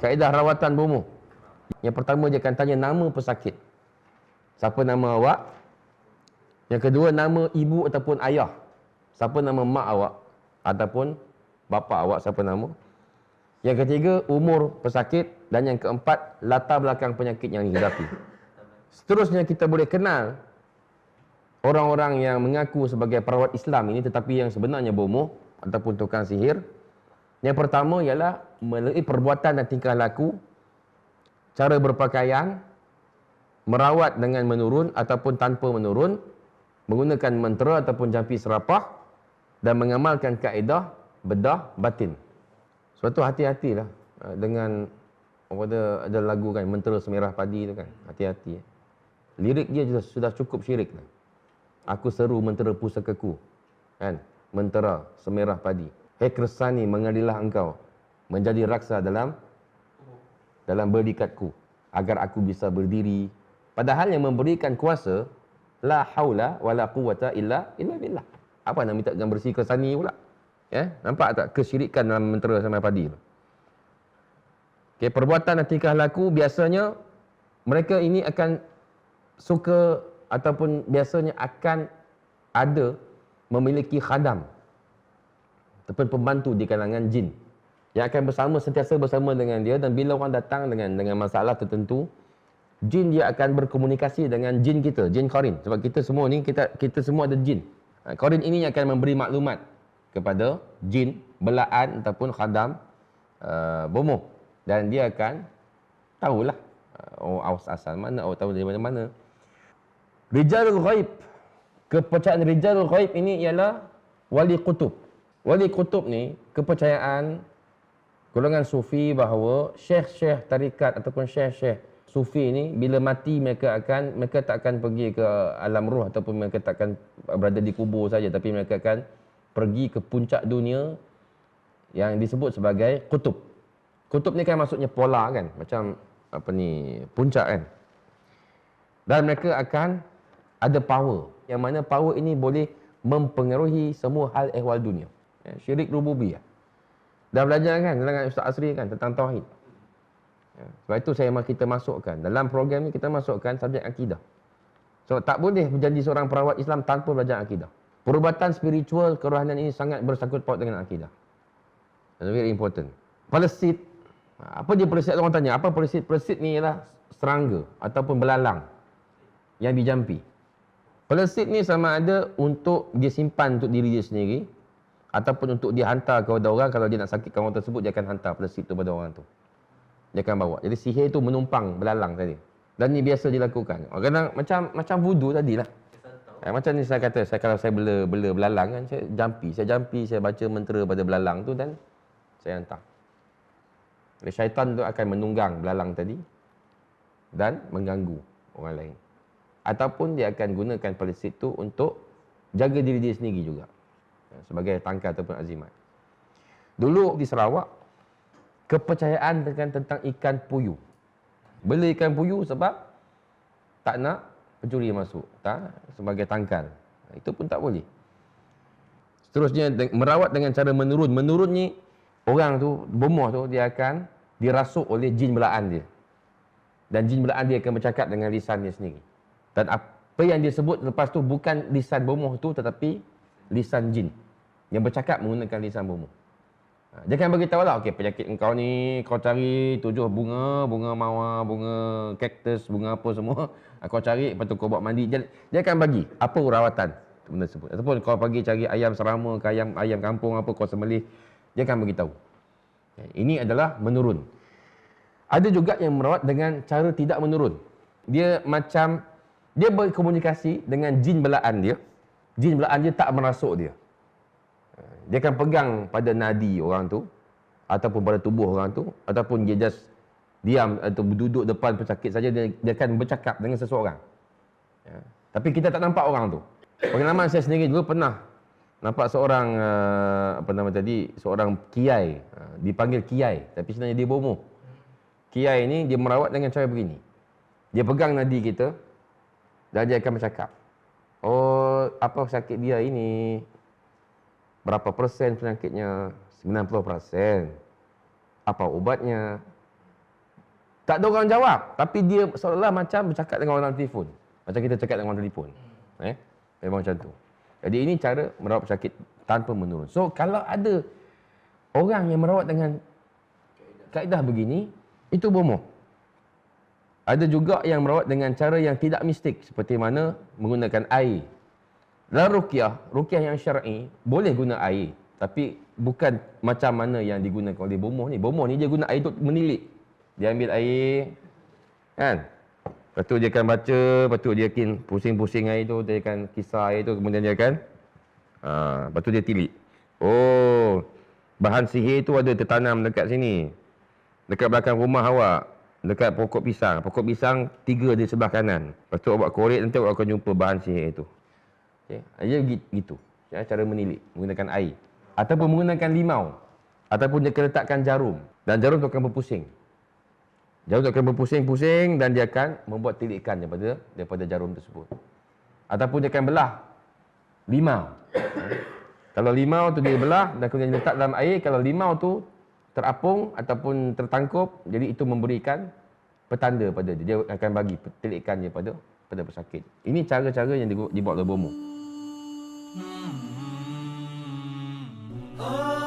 Kaedah rawatan bomoh. Yang pertama dia akan tanya nama pesakit. Siapa nama awak? Yang kedua nama ibu ataupun ayah. Siapa nama mak awak? Ataupun bapa awak siapa nama? Yang ketiga umur pesakit dan yang keempat latar belakang penyakit yang dihidapi. Seterusnya kita boleh kenal orang-orang yang mengaku sebagai perawat Islam ini tetapi yang sebenarnya bomoh ataupun tukang sihir. Yang pertama ialah melalui perbuatan dan tingkah laku, cara berpakaian, merawat dengan menurun ataupun tanpa menurun, menggunakan mentera ataupun jampi serapah dan mengamalkan kaedah bedah batin. Sebab tu hati-hatilah uh, dengan apa ada, ada lagu kan mentera semerah padi tu kan. Hati-hati. Lirik dia sudah, sudah cukup syirik dah. Aku seru mentera pusakaku. Kan? Mentera semerah padi. Hei kersani mengadilah engkau menjadi raksa dalam dalam berdikatku agar aku bisa berdiri. Padahal yang memberikan kuasa la haula wala quwata illa illa billah. Apa nak minta dengan bersih kersani pula? Ya, nampak tak kesyirikan dalam mentera sama padi tu? Okay, perbuatan dan tingkah laku biasanya mereka ini akan suka ataupun biasanya akan ada memiliki khadam ataupun pembantu di kalangan jin yang akan bersama sentiasa bersama dengan dia. Dan bila orang datang dengan dengan masalah tertentu jin dia akan berkomunikasi dengan jin kita jin qarin sebab kita semua ni kita kita semua ada jin. Ha, qarin ini akan memberi maklumat kepada jin belaan ataupun khadam uh, bomoh. Dan dia akan tahulah uh, oh asal mana oh tahu dari mana-mana. Rijalul ghaib. Kepercayaan rijalul ghaib ini ialah wali kutub Wali kutub ni kepercayaan golongan sufi bahawa syekh-syekh tarikat ataupun syekh-syekh sufi ni bila mati mereka akan mereka tak akan pergi ke alam roh ataupun mereka tak akan berada di kubur saja tapi mereka akan pergi ke puncak dunia yang disebut sebagai kutub. Kutub ni kan maksudnya pola kan macam apa ni puncak kan. Dan mereka akan ada power yang mana power ini boleh mempengaruhi semua hal ehwal dunia. Ya, syirik rububiyah. Dah belajar kan dengan Ustaz Asri kan tentang tauhid. Ya, sebab itu saya kita masukkan dalam program ni kita masukkan subjek akidah. So tak boleh menjadi seorang perawat Islam tanpa belajar akidah. Perubatan spiritual kerohanian ini sangat bersangkut paut dengan akidah. That's very important. Pelesit. Apa dia pelesit? Orang tanya, apa pelesit? Pelesit ni ialah serangga ataupun belalang yang dijampi. Pelesit ni sama ada untuk dia simpan untuk diri dia sendiri ataupun untuk dia hantar kepada orang kalau dia nak sakitkan orang tersebut dia akan hantar pelesit tu pada orang tu. Dia akan bawa. Jadi sihir tu menumpang belalang tadi. Dan ni biasa dilakukan. Kadang macam macam wudu tadilah. Eh, macam ni saya kata saya kalau saya bela bela belalang kan saya jampi. Saya jampi saya baca mentera pada belalang tu dan saya hantar. Jadi syaitan tu akan menunggang belalang tadi dan mengganggu orang lain. Ataupun dia akan gunakan pelesit tu untuk jaga diri dia sendiri juga sebagai tangkal ataupun azimat. Dulu di Sarawak, kepercayaan dengan tentang ikan puyu. Beli ikan puyu sebab tak nak pencuri masuk. Tak? Sebagai tangkal. Itu pun tak boleh. Seterusnya, merawat dengan cara menurun. Menurun ni, orang tu, bomoh tu, dia akan dirasuk oleh jin belaan dia. Dan jin belaan dia akan bercakap dengan lisan dia sendiri. Dan apa yang dia sebut lepas tu bukan lisan bomoh tu tetapi lisan jin yang bercakap menggunakan lisan bomoh. Ha, dia akan beritahu lah, okay, penyakit engkau ni, kau cari tujuh bunga, bunga mawar, bunga kaktus, bunga apa semua. Ha, kau cari, lepas tu kau buat mandi. Dia, dia akan bagi apa rawatan benda tersebut. Ataupun kau pergi cari ayam serama ke ayam, ayam kampung apa, kau sembelih. Dia akan beritahu. Ha, ini adalah menurun. Ada juga yang merawat dengan cara tidak menurun. Dia macam, dia berkomunikasi dengan jin belaan dia. Jin belaan dia tak merasuk dia. Dia akan pegang pada nadi orang tu ataupun pada tubuh orang tu ataupun dia just diam atau duduk depan pesakit saja dia, dia akan bercakap dengan seseorang. Ya. Tapi kita tak nampak orang tu. Pengalaman saya sendiri dulu pernah nampak seorang uh, apa nama tadi seorang kiai uh, dipanggil kiai tapi sebenarnya dia bomoh. Kiai ni dia merawat dengan cara begini. Dia pegang nadi kita dan dia akan bercakap. Oh, apa sakit dia ini? Berapa persen penyakitnya? 90 persen. Apa ubatnya? Tak ada orang jawab. Tapi dia seolah macam bercakap dengan orang telefon. Macam kita cakap dengan orang telefon. Eh? Memang macam tu. Jadi ini cara merawat pesakit tanpa menurun. So kalau ada orang yang merawat dengan kaedah begini, itu bomoh. Ada juga yang merawat dengan cara yang tidak mistik seperti mana menggunakan air. Dalam rukyah, rukyah yang syar'i boleh guna air. Tapi bukan macam mana yang digunakan oleh bomoh ni. Bomoh ni dia guna air untuk menilik. Dia ambil air, kan? Lepas tu dia akan baca, lepas tu dia akan pusing-pusing air tu, dia akan kisah air tu, kemudian dia akan, ha, lepas tu dia tilik. Oh, bahan sihir tu ada tertanam dekat sini. Dekat belakang rumah awak. Dekat pokok pisang. Pokok pisang tiga di sebelah kanan. Lepas tu awak korek nanti awak akan jumpa bahan sihir itu. Okay. Dia gitu. Ya, cara menilik. Menggunakan air. Ataupun menggunakan limau. Ataupun dia letakkan jarum. Dan jarum tu akan berpusing. Jarum tu akan berpusing-pusing dan dia akan membuat tilikan daripada daripada jarum tersebut. Ataupun dia akan belah limau. Kalau limau tu dia belah dan kemudian letak dalam air, kalau limau tu terapung ataupun tertangkup, jadi itu memberikan petanda pada dia. Dia akan bagi telikan dia pada pada pesakit. Ini cara-cara yang dibuat oleh bomo. Hmm. Oh.